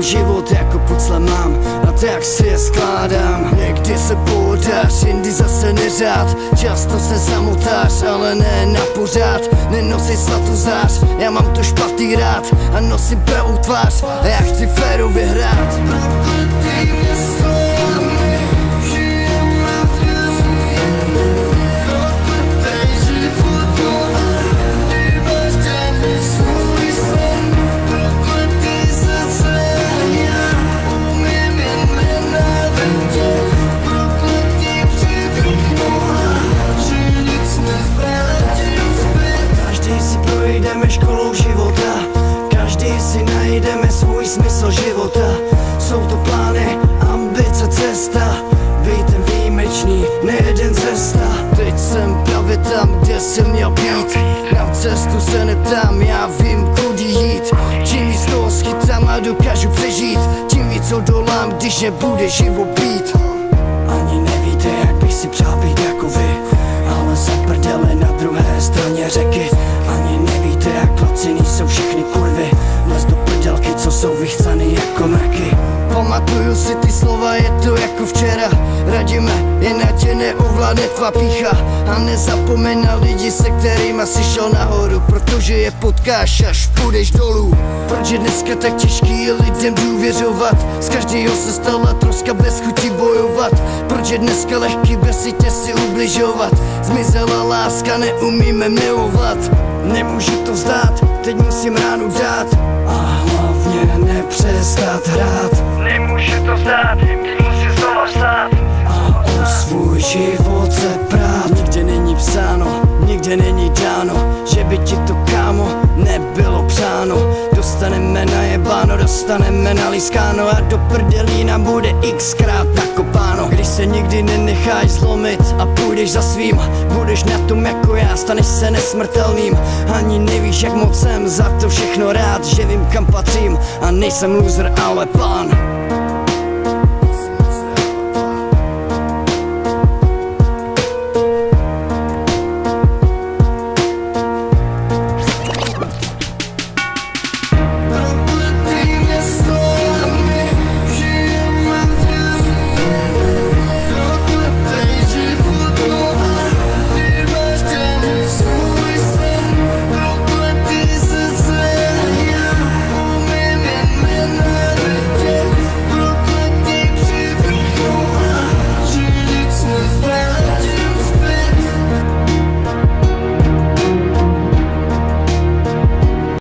Mám život jako pucle mám. A tak si je skládám. Někdy se pohodáš, jindy zase neřád. Často se samotáš, ale ne na pořád. Nenosí svatou zář, já mám to špatný rád. A nosím pravou tvář a já chci férově hrát projdeme školou života. Každý si najdeme svůj smysl života. Jsou to plány, ambice, cesta. Být ten výjimečný, nejeden cesta. Teď jsem právě tam, kde jsem měl být. Na cestu se neptám, já vím, kudy jít. Čím víc toho schytám a dokážu přežít. Tím víc odolám, když nebude život být mraky Pamatuju si ty slova, je to jako včera. Radíme, na tě neovládne tvá pícha. A nezapomeň na lidi, se kterýma si šel nahoru. Protože je potkáš, až půjdeš dolů. Proč je dneska tak těžký lidem důvěřovat? Z každého se stala troska bez chuti bojovat. Proč je dneska lehký besitě si ubližovat? Zmizela láska, neumíme milovat Nemůžu to vzdát, teď musím ránu dát. A Stop. Dostaneme na lískáno A do prdelí nám bude xkrát nakopáno. Když se nikdy nenecháš zlomit a půjdeš za svým Budeš na tom jako já, staneš se nesmrtelným. Ani nevíš jak moc jsem za to všechno rád Že vím kam patřím. A nejsem loser, ale pán